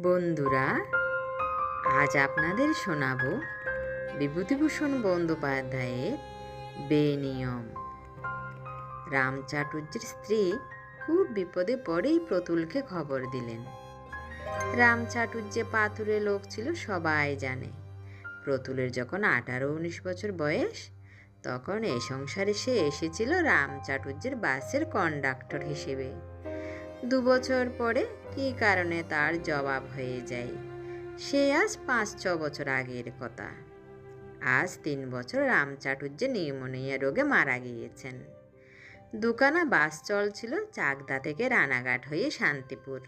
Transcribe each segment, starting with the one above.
বন্ধুরা, আজ আপনাদের শোনাবো বিভূতিভূষণ বন্দ্যোপাধ্যায়ের বেনিয়ম। রামচাটুর্যের স্ত্রী খুব বিপদে পড়েই প্রতুলকে খবর দিলেন। রামচাটুর্যে পাথুরে লোক ছিল, সবাই জানে। প্রতুলের যখন আঠারো উনিশ বছর বয়স, তখন এ সংসারে সে এসেছিল রামচাটুর্যের বাসের কন্ডাক্টর হিসেবে। দু বছর পরে কী কারণে তার জবাব হয়ে যায়? সে আজ পাঁচ, ছ বছর আগের কথা। আজ তিন বছর রামচাটুর্যে নিউমোনিয়া রোগে মারা গিয়েছেন। দুখানা বাস চলছিল চাকদা থেকে রানাঘাট হয়ে শান্তিপুর।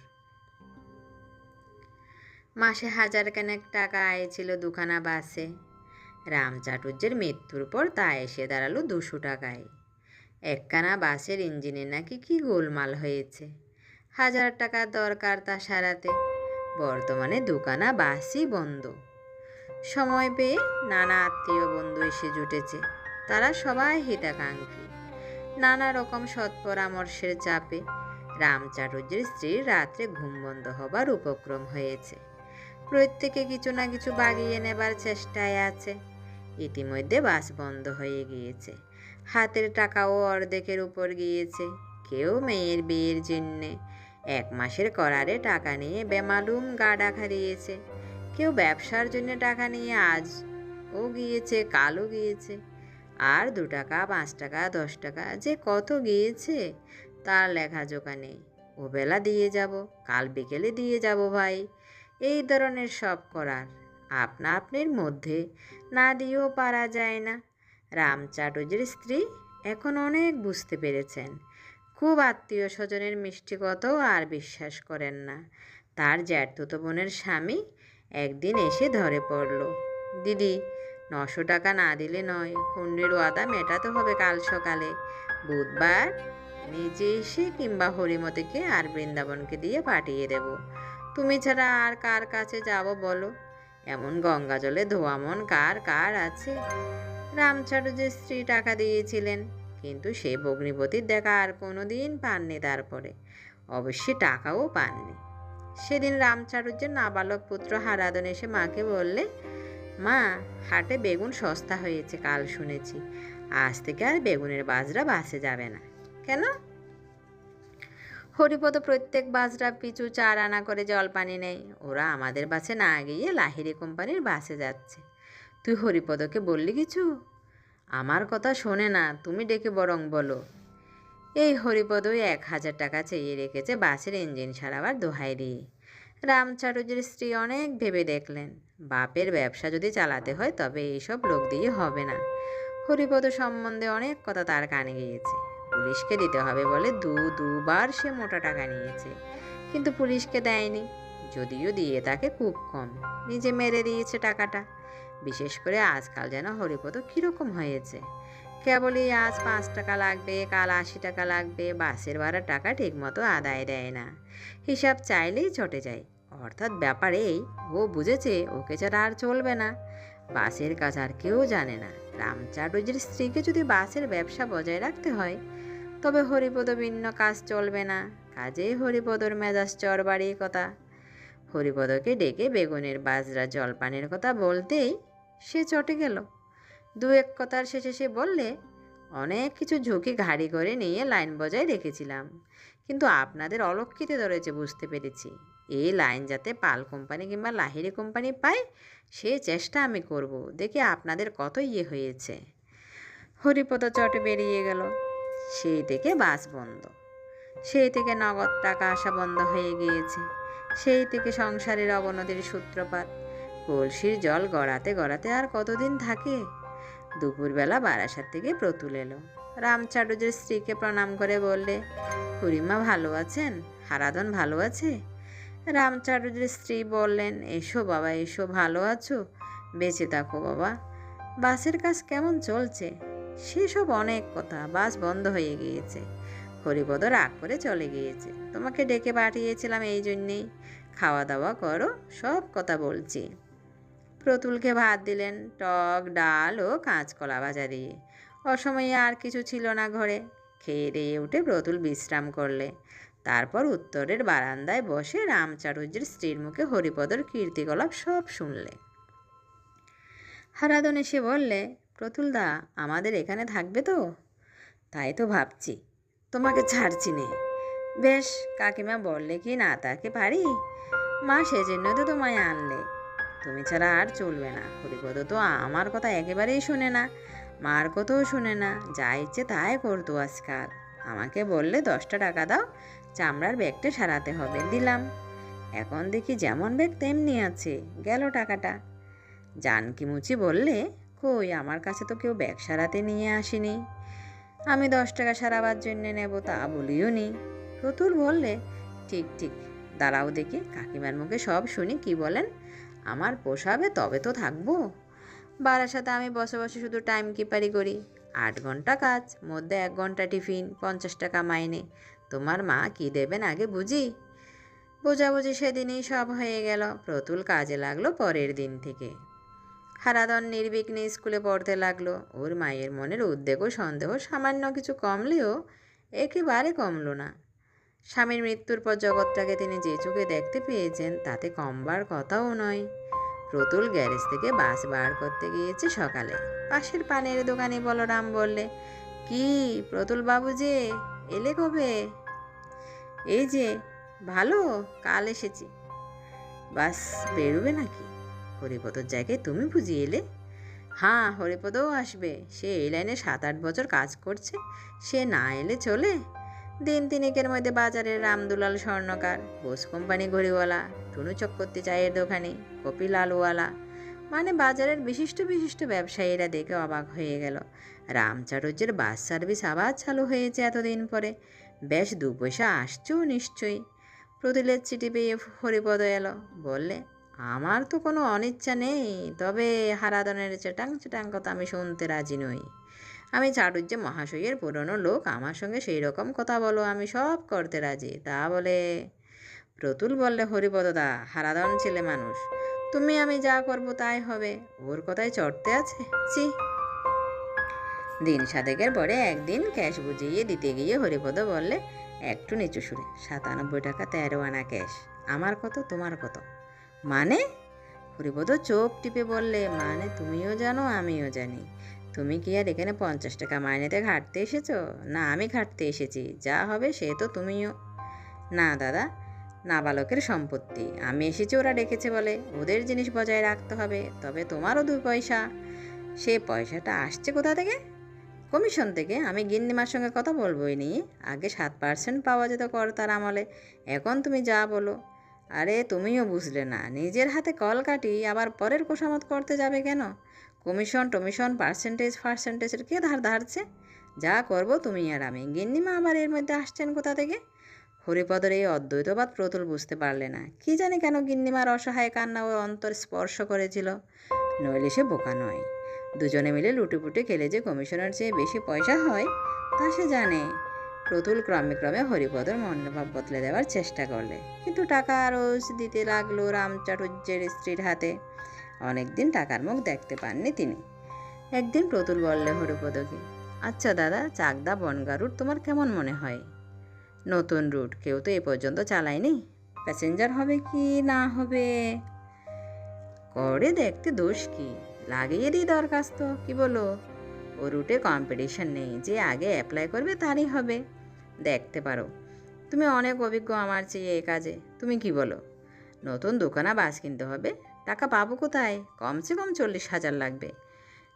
মাসে হাজার খানেক টাকা আয় ছিল দুখানা বাসে। রামচাটুর্যের মৃত্যুর পর তা এসে দাঁড়াল দুশো টাকায়। একখানা বাসের ইঞ্জিনে নাকি কি গোলমাল হয়েছে। হাজার টাকা দরকার তা সারাতে। বর্তমানে দোকানা বাসই বন্ধ। সময় পেয়ে নানা আত্মীয় বন্ধু এসে জুটেছে। তারা সবাই হিতাকাঙ্ক্ষী। নানা রকম সৎ পরামর্শের চাপে রামচাটুর্যের স্ত্রীর রাত্রে ঘুম বন্ধ হবার উপক্রম হয়েছে। প্রত্যেকে কিছু না কিছু বাগিয়ে নেবার চেষ্টায় আছে। ইতিমধ্যে বাস বন্ধ হয়ে গিয়েছে। হাতের টাকাও অর্ধেকের উপর গিয়েছে। কেউ মেয়ের বিয়ের জন্যে এক মাসের করারে টাকা নিয়ে বেমালুম গা গাডা খারিয়েছে। কেউ ব্যবসার জন্য টাকা নিয়ে আজ ও গিয়েছে, কালও গিয়েছে। আর দু টাকা, পাঁচ টাকা, দশ টাকা, যে কত গিয়েছে, তার লেখাজোকা নেই। ও বেলা দিয়ে যাব, কাল বিকেলে দিয়ে যাব ভাই। এই ধরনের সব করার আপনা আপনির মধ্যে না দিয়েও পারা যায় না। রাম রামচাটুর্যের স্ত্রী এখন অনেক বুঝতে পেরেছেন। খুব আত্মীয় স্বজনের মিষ্টি কথাও আর বিশ্বাস করেন না। তার জ্যাঠতুতো বোনের স্বামী একদিন এসে ধরে পড়ল, দিদি, নশো টাকা না দিলে নয়, হুন্ডির ওয়াদা মেটাতে হবে কাল সকালে। বুধবার নিজে এসে কিংবা হরিমতিকে আর বৃন্দাবনকে দিয়ে পাঠিয়ে দেব। তুমি ছাড়া আর কার কাছে যাব বলো? এমন গঙ্গা জলে ধোয়া মন কার কার আছে? রামচারু যে স্ত্রী টাকা দিয়েছিলেন কিন্তু সে ভগ্নিপতির দেখা আর কোনো দিন পাননি তারপরে। অবশ্যই টাকাও পাননি। সেদিন রামচাটুর্যের নাবালক পুত্র হারাদন এসে মাকে বললে, মা, হাটে বেগুন সস্তা হয়েছে, কাল শুনেছি। আজ থেকে আর বেগুনের বাজরা বাসে যাবে না। কেন? হরিপদ প্রত্যেক বাজরা পিছু চার আনা করে জলপানি নেই। ওরা আমাদের বাসে না গিয়ে লাহিরি কোম্পানির বাসে যাচ্ছে। তুই হরিপদকে বললি কিছু? আমার কথা শোনে না, তুমি ডেকে বরং বলো। এই হরিপদই এক হাজার টাকা চেয়ে রেখেছে বাসের ইঞ্জিন সারাবার দোহাই দিয়ে রামচাটুর্যের স্ত্রী অনেক ভেবে দেখলেন, বাপের ব্যবসা যদি চালাতে হয় তবে এইসব লোক দিয়ে হবে না। হরিপদ সম্বন্ধে অনেক কথা তার কানে গিয়েছে। পুলিশকে দিতে হবে বলে দু, দুবার সে মোটা টাকা নিয়েছে, কিন্তু পুলিশকে দেয়নি, যদিও দিয়ে তাকে খুব কম। নিজে মেরে দিয়েছে টাকাটা। বিশেষ করে আজকাল যেন হরিপদ কীরকম হয়েছে। কেবলই আজ পাঁচ টাকা লাগবে, কাল আশি টাকা লাগবে, বাসের ভাড়ার টাকা ঠিকমতো আদায় দেয় না। হিসাব চাইলেই চটে যায়। অর্থাৎ ব্যাপার ও বুঝেছে ওকে ছাড়া আর চলবে না। বাসের কাজ আর কেউ জানে না। রামচাটুর্যের স্ত্রীকে যদি বাসের ব্যবসা বজায় রাখতে হয়, তবে হরিপদ ভিন্ন কাজ চলবে না। কাজেই হরিপদর মেজাজ চর বাড়িয়ে কথা। হরিপদকে ডেকে বেগুনের বাজরা, জলপানের কথা বলতেই সে চটে গেল। দু এক কথার শেষে সে বললে, অনেক কিছু ঝুঁকি ঘাড়ি করে নিয়ে লাইন বজায় রেখেছিলাম, কিন্তু আপনাদের অলক্ষিতে ধরেছে বুঝতে পেরেছি। এই লাইন যাতে পাল কোম্পানি কিংবা লাহিরি কোম্পানি পায়, সে চেষ্টা আমি করব। দেখে আপনাদের কত ইয়ে হয়েছে। হরিপদ চটে বেরিয়ে গেল। সেই থেকে বাস বন্ধ। সেই থেকে নগদ টাকা আসা বন্ধ হয়ে গিয়েছে। সেই থেকে সংসারের অবনতির সূত্রপাত। কলসির জল গড়াতে গড়াতে আর কতদিন থাকে? দুপুরবেলা বারাসাত থেকে প্রতুল এলো। রামচাটুর্যের স্ত্রীকে প্রণাম করে বললে, খুড়িমা ভালো আছেন? হারাধন ভালো আছে? রামচাটুর্যের স্ত্রী বললেন, এসো বাবা, এসো, ভালো আছো? বেঁচে থাকো বাবা। বাসের কাজ কেমন চলছে? সেসব অনেক কথা, বাস বন্ধ হয়ে গিয়েছে। হরিপদ রাগ করে চলে গিয়েছে। তোমাকে ডেকে পাঠিয়েছিলাম এই জন্যেই। খাওয়া দাওয়া করো, সব কথা বলছি। প্রতুলকে ভাত দিলেন, টক, ডাল ও কাঁচকলা ভাজা দিয়ে। অসময়ে আর কিছু ছিল না ঘরে। খেয়ে দিয়ে উঠে প্রতুল বিশ্রাম করলে। তারপর উত্তরের বারান্দায় বসে রামচাটুর্যের স্ত্রীর মুখে হরিপদর কীর্তিকলাপ সব শুনলে। হারাদন এসে বললে প্রতুলদা আমাদের এখানে থাকবে তো? তাই তো ভাবছি। তোমাকে ছাড়ছি নে। বেশ, কাকিমা বললে কি না তাকে পারি? মা সেজন্য তো তোমায় আনলে। তুমি ছাড়া আর চলবে না। হরিপদ তো আমার কথা একেবারেই শোনে না। মার কথাও শোনে না। যা ইচ্ছে তাই করতো আজকাল। আমাকে বললে দশটা টাকা দাও, চামড়ার ব্যাগটা সারাতে হবে, দিলাম। এখন দেখি যেমন ব্যাগ তেমনি আছে, গেল টাকাটা। জানকি মুচি বললে, কই, আমার কাছে তো কেউ ব্যাগ সারাতে নিয়ে আসেনি। আমি দশ টাকা সারাবার জন্যে নেব তা বলিও নি। প্রতুল বললে, ঠিক ঠিক, দাঁড়াও দেখি, কাকিমার মুখে সব শুনি, কি বলেন? আমার পোষাবে তবে তো থাকব। বারাসাতে আমি বসে বসে শুধু টাইম কিপারি করি। আট ঘণ্টা কাজ, মধ্যে এক ঘণ্টা টিফিন, পঞ্চাশ টাকা মাইনে। তোমার মা কি দেবেন আগে বুঝি? বোঝাবুঝি সেদিনই সব হয়ে গেল, প্রতুল কাজে লাগল পরের দিন থেকে। হারাদন নির্বিঘ্নে স্কুলে পড়তে লাগল, ওর মায়ের মনের উদ্বেগ ও সন্দেহ সামান্য কিছু কমলেও একেবারে কমলো না। স্বামীর মৃত্যুর পর জগৎটাকে তিনি যে চোখে দেখতে পেয়েছেন, তাতে কমবার কথাও নয়। প্রতুল গ্যারেজ থেকে বাস বার করতে গিয়েছে সকালে। পাশের পানের দোকানে বলরাম বললে, কি প্রতুল বাবু যে, এলে কবে? এই যে, ভালো, কাল এসেছি। বাস, বেরোবে নাকি? হরিপদর জায়গায় তুমি বুঝি এলে? হ্যাঁ হরিপদও আসবে। সে এই লাইনে সাত আট বছর কাজ করছে। সে না এলে চলে? দিন তিনেকের মধ্যে বাজারের রামদুলাল স্বর্ণকার, বোস কোম্পানি ঘড়িওয়ালা টুনু চক্রবর্তী চায়ের দোকানি কপিল আলুওয়ালা মানে বাজারের বিশিষ্ট বিশিষ্ট ব্যবসায়ীরা দেখে অবাক হয়ে গেল। রামচাটুর্যের বাস সার্ভিস আবার চালু হয়েছে এতদিন পরে। বেশ দু পয়সা আসছেও নিশ্চয়ই। প্রতিলের চিঠি পেয়ে হরিপদ এলো, বললে, আমার তো কোনো অনিচ্ছা নেই, তবে হারাদনের চেটাং চেটাং কথা আমি শুনতে রাজি নই। আমি চাটুর্য মহাশয়ের পুরনো লোক, আমার সঙ্গে সেই রকম কথা বলো, আমি সব করতে রাজি। তা বলে, প্রতুল বললে হরিপদদা হারাদন ছেলে মানুষ, তুমি আমি যা করব তাই হবে। ওর কথায় চড়তে আছে? চি দিন সাদেকের পরে একদিন ক্যাশ বুঝিয়ে দিতে গিয়ে হরিপদ বললে, একটু নিচু সুরে, সাতানব্বই টাকা তেরো আনা ক্যাশ, আমার কত, তোমার কত? মানে? হরিপদ চোখ টিপে বললে মানে তুমিও জানো, আমিও জানি। তুমি কি আর এখানে পঞ্চাশ টাকা মাইনেতে ঘাটতে এসেছ? না, আমি ঘাটতে এসেছি। যা হবে সে তো তুমিও। না, দাদা, নাবালকের সম্পত্তি। আমি এসেছি ওরা ডেকেছে বলে। ওদের জিনিস বজায় রাখতে হবে। তবে তোমারও দুই পয়সা। সে পয়সাটা আসছে কোথা থেকে? কমিশন থেকে। আমি গিন্নিমার সঙ্গে কথা বলবোই নি। আগে সাত পার্সেন্ট পাওয়া যেত কর তার আমলে। এখন তুমি যা বলো। আরে, তুমিও বুঝলে না। নিজের হাতে কল কাটি আবার পরের কোষামত করতে যাবে কেন? কমিশন টমিশন পার্সেন্টেজ ফার্সেন্টেজের কে ধার ধারছে? যা করব তুমি আর আমি। গিন্নিমা আবার এর মধ্যে আসছেন কোথা থেকে? হরিপদর এই অদ্বৈতবাদ প্রতুল বুঝতে পারলে না। কি জানে কেন গিন্নিমার অসহায় কান্না ও অন্তর স্পর্শ করেছিল। নইলে সে বোকা নয়। দুজনে মিলে লুটুপুটে খেলে যে কমিশনের চেয়ে বেশি পয়সা হয়, তা সে জানে। প্রতুল ক্রমে ক্রমে হরিপদর মনোভাব বদলে দেওয়ার চেষ্টা করলে। কিন্তু টাকা রোজ দিতে লাগল রামচাটুর্যের স্ত্রীর হাতে। অনেকদিন টাকার মুখ দেখতে পাননি তিনি। একদিন প্রতুল বললে হরিপদকে আচ্ছা দাদা, চাকদা বনগা রুট তোমার কেমন মনে হয়? নতুন রুট কেউ তো এ পর্যন্ত চালায়নি। প্যাসেঞ্জার হবে কি না হবে? করে দেখতে দোষ কি? লাগিয়ে দিই দরখাস্ত, কি বলো? ও রুটে কম্পিটিশন নেই, যে আগে অ্যাপ্লাই করবে তারই হবে। দেখতে পারো, তুমি অনেক অভিজ্ঞ আমার চেয়ে এ কাজে, তুমি কি বলো? নতুন দোকানা বাস কিনতে হবে? টাকা পাবো কোথায়? কমসে কম চল্লিশ হাজার লাগবে।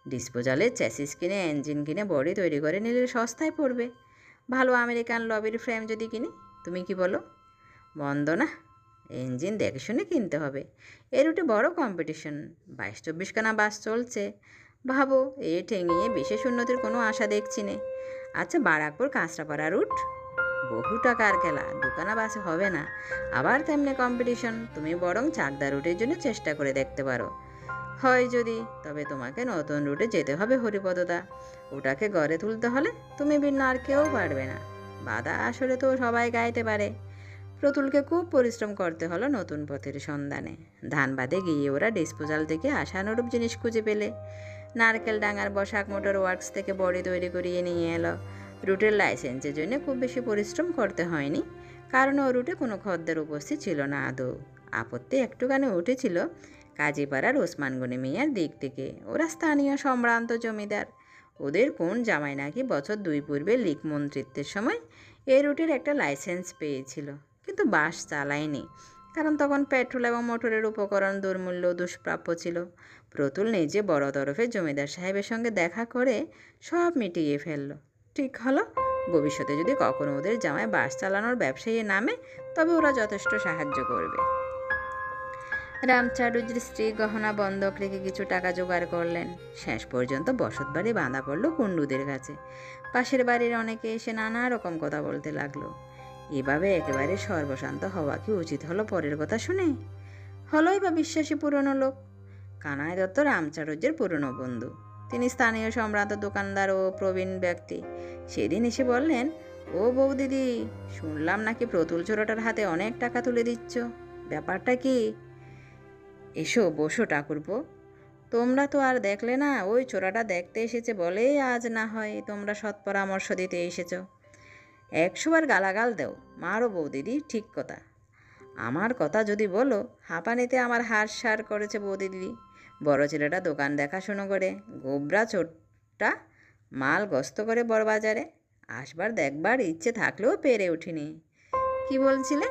ডিসপোজালের চ্যাসিস কিনে, ইঞ্জিন কিনে, বডি তৈরি করে নিলে সস্তায় পড়বে। ভালো আমেরিকান লবির ফ্রেম যদি কিনি, তুমি কি বলো? বন্ধ না। ইঞ্জিন দেখে শুনে কিনতে হবে। এর রুটে বড় কম্পিটিশন বাইশ চব্বিশ খানা বাস চলছে। ভাবো এ ঠেঙিয়ে বিশেষ উন্নতির কোনো আশা দেখছি নে। আচ্ছা বারাকপুর কাঁচরাপাড়া রুট বহু টাকার খেলা, দোকানা বাসে হবে না। আবার তেমনি কম্পিটিশন তুমি বরং চাকদা রুটের জন্য চেষ্টা করে দেখতে পারো। হয় যদি, তবে তোমাকে নতুন রুটে যেতে হবে হরিপদদা। ওটাকে গড়ে তুলতে হলে তুমি ভিন্ন আর কেউ পারবে না। বাধা আসলে তো সবাই গাইতে পারে। প্রতুলকে খুব পরিশ্রম করতে হলো নতুন পথের সন্ধানে। ধানবাদে গিয়ে ওরা ডিসপোজাল থেকে আশানুরূপ জিনিস খুঁজে পেলে। নারকেল ডাঙার বসাক মোটর ওয়ার্কস থেকে বড়ি তৈরি করিয়ে নিয়ে এলো। রুটের লাইসেন্সের জন্য খুব বেশি পরিশ্রম করতে হয়নি। কারণ ও রুটে কোনো খদ্দের উপস্থিত ছিল না আদৌ। আপত্তি একটুখানি উঠেছিল কাজীপাড়ার ওসমানগনি মিয়ার দিক থেকে। ওরা স্থানীয় সম্ভ্রান্ত জমিদার। ওদের কোন জামাই নাকি বছর দুই পূর্বে লিক মন্ত্রিত্বের সময় এ রুটের একটা লাইসেন্স পেয়েছিল। কিন্তু বাস চালায়নি। কারণ তখন পেট্রোল এবং মোটরের উপকরণ দুর্মূল্য দুষ্প্রাপ্য ছিল। প্রতুল নিজে বড় তরফের জমিদার সাহেবের সঙ্গে দেখা করে সব মিটিয়ে ফেলল। ঠিক হলো? ভবিষ্যতে যদি কখনো ওদের জামায় বাস চালানোর ব্যবসায়ী নামে, তবে ওরা যথেষ্ট সাহায্য করবে। রামচারুজির স্ত্রী গহনা বন্ধক রেখে কিছু টাকা জোগাড় করলেন। শেষ পর্যন্ত বসত বাড়ি বাঁধা পড়ল কুণ্ডুদের কাছে। পাশের বাড়ির অনেকে এসে নানা রকম কথা বলতে লাগল। এভাবে একেবারে সর্বশান্ত হওয়া কি উচিত হলো পরের কথা শুনে? হলোই বা বিশ্বাসী পুরনো লোক। কানায় দত্ত রামচারুজ্যের পুরনো বন্ধু। তিনি স্থানীয় সম্রান্ত দোকানদার ও প্রবীণ ব্যক্তি। সেদিন এসে বললেন, ও বউ দিদি, শুনলাম নাকি প্রতুল চোরটার হাতে অনেক টাকা তুলে দিচ্ছ। ব্যাপারটা কি? এসো, বসো ঠাকুরপো। তোমরা তো আর দেখলে না, ওই চোরাটা দেখতে এসেছে বলেই আজ না হয় তোমরা সৎ পরামর্শ দিতে এসেছ। একশোবার গালাগাল দেও মারও বউ দিদি, ঠিক কথা। আমার কথা যদি বলো, হাঁপানিতে আমার হার সার করেছে বৌদি দিদি। বড় ছেলেটা দোকান দেখাশুনো করে, গোবরা চোটটা মাল গস্ত করে বড় বাজারে। আসবার দেখবার ইচ্ছে থাকলেও পেরে উঠিনি। কি বলছিলে?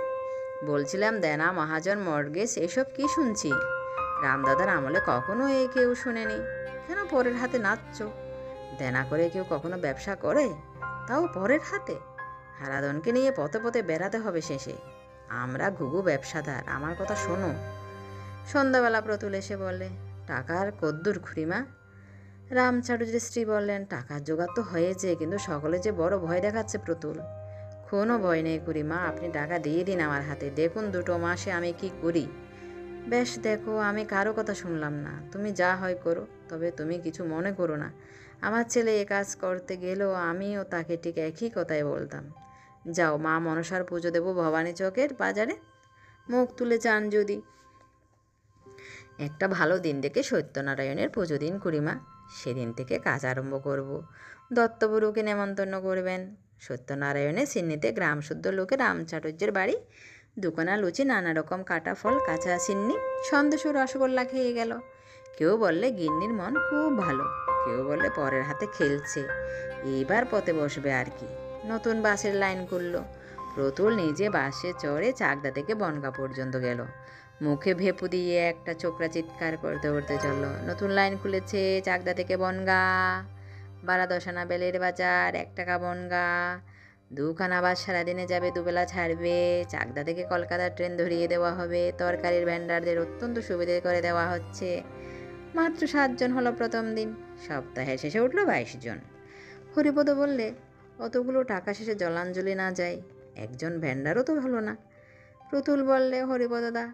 বলছিলাম, দেনা, মহাজন মর্গেজ এসব কি শুনছি? রামদাদার আমলে কখনো এই কেউ শুনেনি। কেন পরের হাতে নাচছ? দেনা করে কেউ কখনো ব্যবসা করে? তাও পরের হাতে? হারাদনকে নিয়ে পথে পথে বেড়াতে হবে শেষে। আমরা ঘুঘু ব্যবসাদার, আমার কথা শোনো। সন্ধ্যাবেলা প্রতুল এসে বলে টাকার কদ্দুর খুড়িমা। রামচাটুজির স্ত্রী বললেন, টাকার জোগাড় তো হয়েছে, কিন্তু সকলে যে বড় ভয় দেখাচ্ছে প্রতুল। কোনো ভয় নেই খুড়িমা, আপনি টাকা দিয়ে দিন আমার হাতে। দেখুন দুটো মাসে আমি কি করি। বেশ, দেখো, আমি কারও কথা শুনলাম না। তুমি যা হয় করো, তবে তুমি কিছু মনে করো না। আমার ছেলে এ কাজ করতে গেলেও আমিও তাকে ঠিক একই কথাই বলতাম। যাও, মা মনসার পুজো দেবো ভবানী চকের বাজারে। মুখ তুলে চান যদি। একটা ভালো দিন দেখে সত্যনারায়ণের পুজো দিন কুড়িমা। সেদিন থেকে কাজ আরম্ভ করব। দত্তগুরুকে নেমন্তন্ন করবেন। সত্যনারায়ণের সিন্নিতে গ্রাম শুদ্ধ লোকে রামচাটুর্যের বাড়ি। দুকোনা লুচি নানা রকম কাটা ফল, কাঁচা সিন্নি সন্দেশ রসগোল্লা খেয়ে গেল। কেউ বললে গিন্নির মন খুব ভালো, কেউ বললে পরের হাতে খেলছে। এইবার পথে বসবে আর কি। নতুন বাসের লাইন করল প্রতুল নিজে বাসে চড়ে চাকদা থেকে বনগা পর্যন্ত গেল। মুখে ভেপু দিয়ে একটা চোকরা চিৎকার করতে করতে চলল। নতুন লাইন খুলেছে, চাকদা থেকে বনগা। বারা দশানা বেলের বাজার, এক টাকা বনগা। দুখানা বাস সারাদিনে যাবে, দুবেলা ছাড়বে। চাকদা থেকে কলকাতার ট্রেন ধরিয়ে দেওয়া হবে। তরকারির ভ্যান্ডারদের অত্যন্ত সুবিধে করে দেওয়া হচ্ছে। মাত্র সাতজন হলো প্রথম দিন। সপ্তাহের শেষে উঠল বাইশ জন। হরিপদ বললে, অতগুলো টাকা শেষে জলাঞ্জলি না যায়। একজন ভ্যান্ডারও তো হলো না। প্রতুল বললে হরিপদদা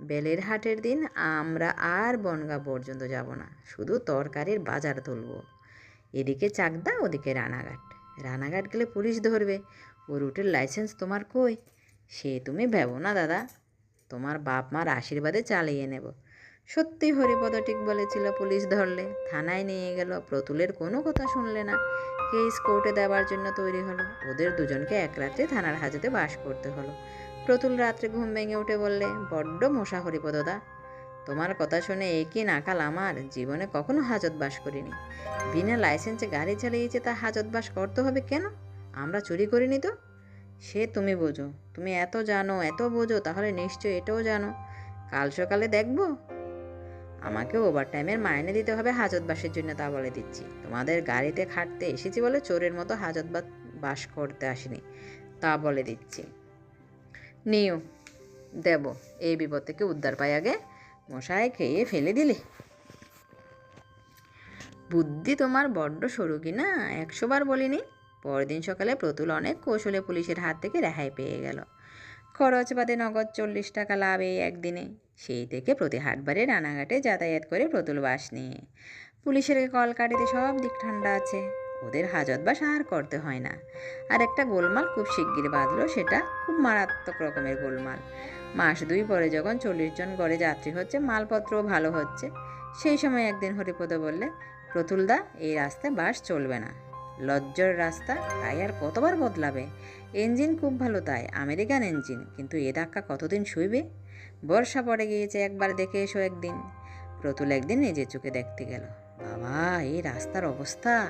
বেলের হাটের দিন আমরা আর বনগা পর্যন্ত যাব না, শুধু তরকারির বাজার তুলব। এদিকে চাকদা, ওদিকে রানাঘাট। রানাঘাট গেলে পুলিশ ধরবে। ও রুটের লাইসেন্স তোমার কই? সে তুমি ভেবো না, দাদা। তোমার বাপ মার আশীর্বাদে চালিয়ে নেব। সত্যি হরিপদ ঠিক বলেছিল, পুলিশ ধরলে। থানায় নিয়ে গেল, প্রতুলের কোনো কথা শুনলে না। কেস কোর্টে দেওয়ার জন্য তৈরি হলো। ওদের দুজনকে এক রাত্রে থানার হাজতে বাস করতে হলো। প্রতুল রাত্রে ঘুম ভেঙে উঠে বললে, বড্ড মশা হরিপদদা। তোমার কথা শুনে একই নাকাল আমার। জীবনে কখনো হাজত বাস করিনি। বিনা লাইসেন্সে গাড়ি চালিয়েছে তা হাজত বাস করতে হবে কেন? আমরা চুরি করিনি তো? সে তুমি বোঝো। তুমি এত জানো, এত বোঝো, তাহলে নিশ্চয় এটাও জানো। কাল সকালে দেখব। আমাকে ওভার টাইমের মাইনে দিতে হবে হাজত বাসের জন্য তা বলে দিচ্ছি। তোমাদের গাড়িতে খাটতে এসেছি বলে চোরের মতো হাজত বাস করতে আসিনি। তা বলে দিচ্ছি। নিও। দেব। এই বিপদ থেকে উদ্ধার পাই আগে মশায় খেয়ে ফেলে দিলে। বুদ্ধি তোমার বড্ড সরু কি না একশোবার বলিনি? পরদিন সকালে প্রতুল অনেক কৌশলে পুলিশের হাত থেকে রেহাই পেয়ে গেল। খরচ বাদে নগদ চল্লিশ টাকা লাভ এই একদিনে। সেই থেকে প্রতি হাটবারে রানাঘাটে যাতায়াত করে প্রতুল বাস নিয়ে। পুলিশের কলকাটিতে সব দিক ঠান্ডা আছে। ওদের হাজত বা সাহার করতে হয় না। আর একটা গোলমাল খুব শিগগির বাঁধলো সেটা খুব মারাত্মক রকমের গোলমাল। মাস দুই পরে যখন চল্লিশ জন গড়ে যাত্রী হচ্ছে, মালপত্রও ভালো হচ্ছে। সেই সময় একদিন হরিপদ বললে প্রতুলদা এই রাস্তায় বাস চলবে না। লজ্জর রাস্তা, তাই আর কতবার বদলাবে? ইঞ্জিন খুব ভালো তাই, আমেরিকান ইঞ্জিন, কিন্তু এ ধাক্কা কতদিন শুইবে? বর্ষা পড়ে গিয়েছে একবার দেখে এসো একদিন। প্রতুল একদিন নিজের চোখে দেখতে গেল। বাবা, এই রাস্তার অবস্থা!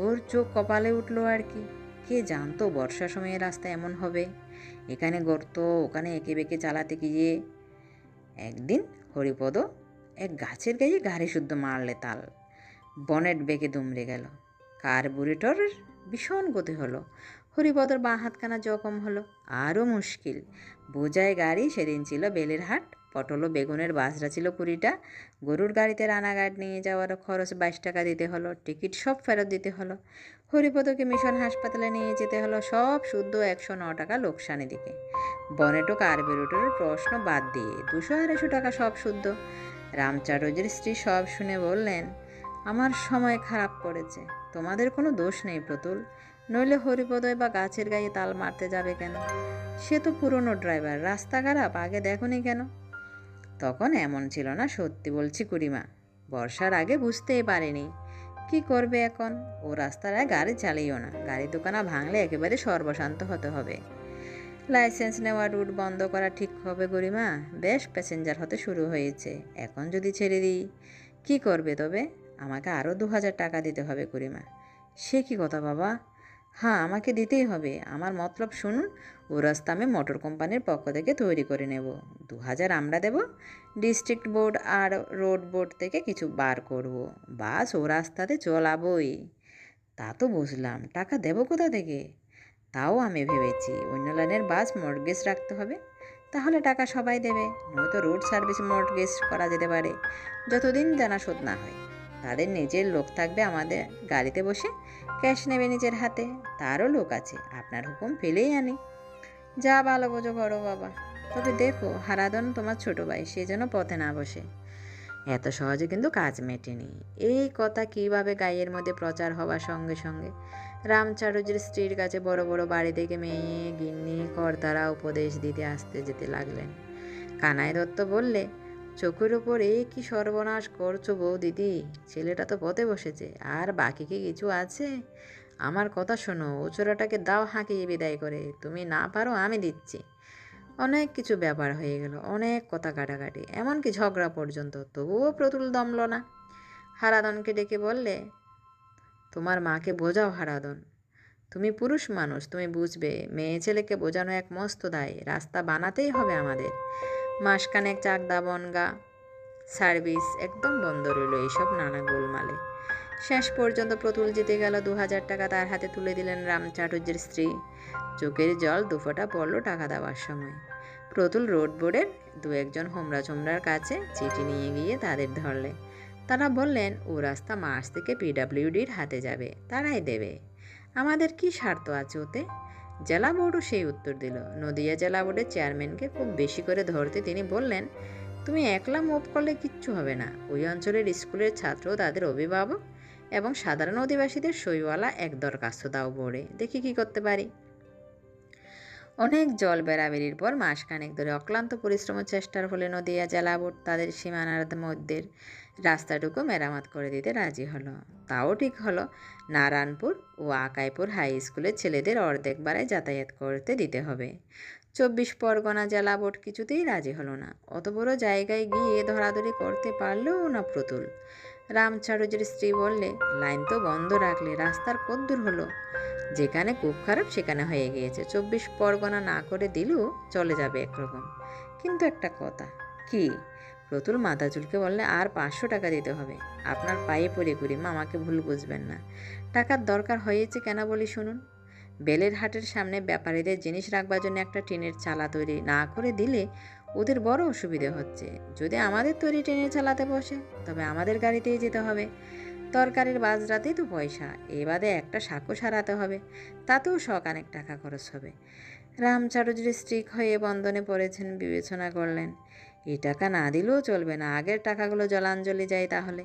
ওর চোখ কপালে উঠল আর কি। কে জানতো বর্ষার সময় রাস্তা এমন হবে? এখানে গর্ত, ওখানে এঁকে বেঁকে চালাতে গিয়ে। একদিন হরিপদ এক গাছের গায়ে গাড়ি শুদ্ধ মারলে তাল। বনেট বেঁকে দুমড়ে গেল। কার্বুরেটরের ভীষণ গতি হলো। হরিপদর বাঁ হাতখানা জখম হলো। আরও মুশকিল। বোঝায় গাড়ি সেদিন ছিল বেলের হাট। পটল ও বেগুনের বাসরা ছিল কুড়িটা। গরুর গাড়িতে রানাঘাট নিয়ে যাওয়ার খরচ বাইশ টাকা দিতে হলো, টিকিট সব ফেরত দিতে হলো। হরিপদকে মিশন হাসপাতালে নিয়ে যেতে হলো সব শুদ্ধ একশো ন টাকা লোকসানি দিকে। বনেটো কার্বোরেটরের প্রশ্ন বাদ দিয়ে দুশো আড়াইশো টাকা সব শুদ্ধ। রামচারজের স্ত্রী সব শুনে বললেন, আমার সময় খারাপ করেছে তোমাদের কোনো দোষ নেই প্রতুল। নইলে হরিপদয় বা গাছের গায়ে তাল মারতে যাবে কেন? সে তো পুরনো ড্রাইভার রাস্তা খারাপ আগে দেখনি কেন? তখন এমন ছিল না সত্যি বলছি কুড়িমা, বর্ষার আগে বুঝতেই পারেনি। কি করবে এখন? ও রাস্তায় গাড়ি চালিয়েও না, গাড়ি দোকানা ভাঙলে একেবারে সর্বশান্ত হতে হবে। লাইসেন্স নেওয়া রুট বন্ধ করা ঠিক হবে গরিমা বেশ, প্যাসেঞ্জার হতে শুরু হয়েছে, এখন যদি ছেড়ে দিই। কি করবে তবে? আমাকে আরও দু হাজার টাকা দিতে হবে গরিমা সে কি কথা বাবা? হ্যাঁ আমাকে দিতেই হবে। আমার মতলব শুনুন ও রাস্তা আমি মোটর কোম্পানির পক্ষ থেকে তৈরি করে নেব। দু হাজার আমরা দেব, ডিস্ট্রিক্ট বোর্ড আর রোড বোর্ড থেকে কিছু বার করব। বাস ও রাস্তাতে চলাবই। তা তো বুঝলাম, টাকা দেবো কোথা থেকে? তাও আমি ভেবেছি অন্য লাইনের বাস মর্টগেজ রাখতে হবে। তাহলে টাকা সবাই দেবে, নয়তো রোড সার্ভিস মর্টগেজ করা যেতে পারে, যতদিন জানা শোধ না হয়। তাদের নিজের লোক থাকবে আমাদের গাড়িতে বসে, ক্যাশ নেবে নিজের হাতে, তারও লোক আছে, আপনার হুকুম পেলেই আনি। যা ভালো বোঝো করো বাবা। তবে দেখো হারাদন তোমার ছোট ভাই, সে যেন পথে না বসে। এত সহজে কিন্তু কাজ মেটেনি। এই কথা কীভাবে গায়ের মধ্যে প্রচার হওয়ার সঙ্গে সঙ্গে? রামচারুজির স্ত্রীর কাছে বড় বড় বাড়ি থেকে মেয়ে, গিন্নি, কর্তারা উপদেশ দিতে আসতে যেতে লাগলেন। কানাই দত্ত বললে, চোখের ওপর এ কি সর্বনাশ করছ বউ দিদি ছেলেটা তো পথে বসেছে। আর বাকি কি কিছু আছে? আমার কথা শোনো ওচোরাটাকে দাও হাঁকিয়ে বিদায় করে, তুমি না পারো আমি দিচ্ছি। অনেক কিছু ব্যাপার হয়ে গেল, অনেক কথা কাটাকাটি, এমনকি ঝগড়া পর্যন্ত, তবুও প্রতুল দমল না। হারাদনকে ডেকে বললে, তোমার মাকে বোঝাও হারাদন তুমি পুরুষ মানুষ, তুমি বুঝবে, মেয়ে ছেলেকে বোঝানো এক মস্ত দায়, রাস্তা বানাতেই হবে আমাদের। মাসখানেক চাকদা বনগা, সার্ভিস একদম বন্ধ রইল এইসব নানা গোলমালে। শেষ পর্যন্ত প্রতুল জিতে গেল দু হাজার টাকা তার হাতে তুলে দিলেন রাম চাটুর্যের স্ত্রী। চোখের জল দুফোটা পড়ল টাকা দেওয়ার সময়। প্রতুল রোড বোর্ডের দু একজন হোমরা চোমরার কাছে চিঠি নিয়ে গিয়ে তাদের ধরলে। তারা বললেন, ও রাস্তা মার্চ থেকে পিডাব্লিউডির হাতে যাবে, তারাই দেবে। আমাদের কি স্বার্থ আছে ওতে? জেলা বোর্ডও সেই উত্তর দিল। নদিয়া জেলা বোর্ডের চেয়ারম্যানকে খুব বেশি করে ধরতে তিনি বললেন, তুমি একলা মুভ করলে কিচ্ছু হবে না। ওই অঞ্চলের স্কুলের ছাত্র তাদের অভিভাবক এবং সাধারণ অধিবাসীদের সইওয়ালা এক দরখাস্ত দাও বোর্ডে। দেখি কি করতে পারি। অনেক জল বেড়াবেড়ির পর মাসখানেক ধরে অক্লান্ত পরিশ্রম চেষ্টার ফলে নদিয়া জেলা বোর্ড তাদের সীমানার মধ্যে রাস্তাটুকু মেরামত করে দিতে রাজি হলো। তাও ঠিক হলো, নারায়ণপুর ও আকাইপুর হাই স্কুলের ছেলেদের অর্ধেক বাড়ায় যাতায়াত করতে দিতে হবে। চব্বিশ পরগনা জেলা বোর্ড কিছুতেই রাজি হলো না। অত বড় জায়গায় গিয়ে ধরাধরি করতে পারলেও না প্রতুল। রামচারুজের স্ত্রী বললে, লাইন তো বন্ধ রাখলে রাস্তার কদ্দূর হলো? যেখানে খুব খারাপ সেখানে হয়ে গিয়েছে। চব্বিশ পরগনা না করে দিলেও চলে যাবে একরকম। কিন্তু একটা কথা, কি? প্রতুল মাথা চুলকে বললে, আর পাঁচশো টাকা দিতে হবে। আপনার পায়ে পড়ে করি মা আমাকে ভুল বুঝবেন না। টাকার দরকার হয়েছে কেন বলি শুনুন। বেলের হাটের সামনে ব্যাপারীদের জিনিস রাখবার জন্য একটা টিনের চালা তৈরি না করে দিলে ওদের বড় অসুবিধে হচ্ছে। যদি আমাদের তৈরি টিনের চালাতে বসে, তবে আমাদের গাড়িতেই যেতে হবে। তরকারির বাজরাতেই তো পয়সা, এ বাদে একটা সাঁকো সারাতে হবে। তাতেও শখ অনেক টাকা খরচ হবে। রামচারুজির স্ট্রিক হয়ে বন্ধনে পড়েছেন, বিবেচনা করলেন। এই টাকা না দিলেও চলবে না, আগের টাকাগুলো জলাঞ্জলি যায় তাহলে।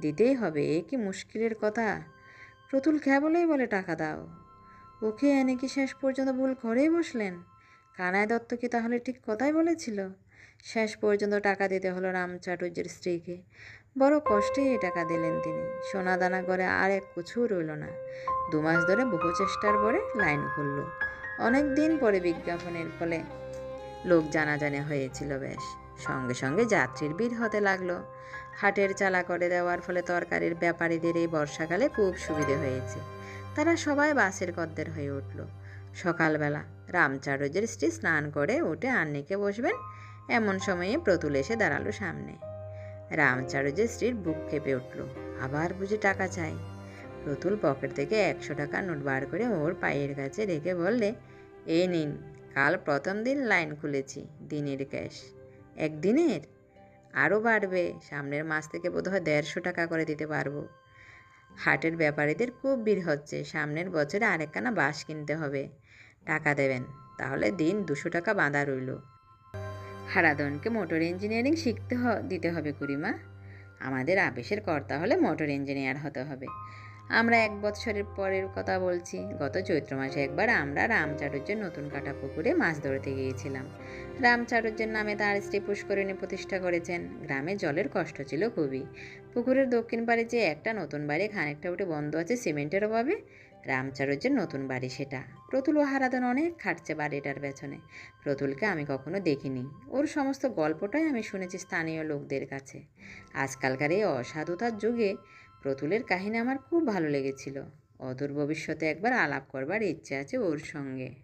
দিতেই হবে, এ কি মুশকিলের কথা। প্রতুল কেবলই বলে, টাকা দাও। ওকে এনে কি শেষ পর্যন্ত ভুল করেই বসলেন? কানাই দত্ত কি তাহলে ঠিক কথাই বলেছিল? শেষ পর্যন্ত টাকা দিতে হলো রাম চাটুর্যের স্ত্রীকে। বড় কষ্টে এ টাকা দিলেন তিনি। সোনা দানা করে আর এক কুছু রইল না। দু মাস ধরে বহু চেষ্টার পরে লাইন খুলল অনেক দিন পরে বিজ্ঞাপনের ফলে লোক জানাজানি হয়েছিল বেশ। সঙ্গে সঙ্গে যাত্রীর ভিড় হতে লাগল। হাটের চালা করে দেওয়ার ফলে তরকারির ব্যাপারীদের এই বর্ষাকালে খুব সুবিধে হয়েছে। তারা সবাই বাসের কদ্দের হয়ে উঠল। সকালবেলা। রামচারজের স্ত্রী স্নান করে উঠে আন্নিকে বসবেন। এমন সময়ে প্রতুল এসে দাঁড়াল সামনে। রামচারজের স্ত্রীর বুক কেঁপে উঠল। আবার বুঝি টাকা চাই। প্রতুল পকেট থেকে একশো টাকা নোট বার করে ওর পায়ের কাছে রেখে বললে এই নিন, কাল প্রথম দিন লাইন খুলেছি, দিনের ক্যাশ। একদিনের? আরও বাড়বে, সামনের মাস থেকে বোধহয় দেড়শো টাকা করে দিতে পারব। হাটের ব্যাপারীদের খুব ভিড় হচ্ছে, সামনের বছরে আরেকখানা বাস কিনতে হবে। টাকা দেবেন। তাহলে দিন দুশো টাকা বাঁধা রইল। হারাদনকে মোটর ইঞ্জিনিয়ারিং শিখতে দিতে হবে কুড়িমা। আমাদের আবেশের কর্তা হলে মোটর ইঞ্জিনিয়ার হতে হবে। আমরা এক বছরের পরের কথা বলছি। গত চৈত্র মাসে একবার আমরা রামচাটুর্যের নতুন কাটা পুকুরে মাছ ধরতে গিয়েছিলাম। রামচাটুর্যের নামে তার স্ত্রী পুষ্করিণী প্রতিষ্ঠা করেছেন। গ্রামে জলের কষ্ট ছিল খুবই। পুকুরের দক্ষিণ পাড়ে যে একটা নতুন বাড়ি, খানিকটা উঠে বন্ধ আছে, সিমেন্টের অভাবে রামচারুজ্যের নতুন বাড়ি সেটা। প্রতুল ও হারাদন অনেক খাটছে বাড়িটার পেছনে। প্রতুলকে আমি কখনো দেখিনি। ওর সমস্ত গল্পটাই আমি শুনেছি স্থানীয় লোকদের কাছে। আজকালকার এই অসাধুতার যুগে প্রতুলের কাহিনী আমার খুব ভালো লেগেছিল। অদূর ভবিষ্যতে একবার আলাপ করবার ইচ্ছে আছে ওর সঙ্গে।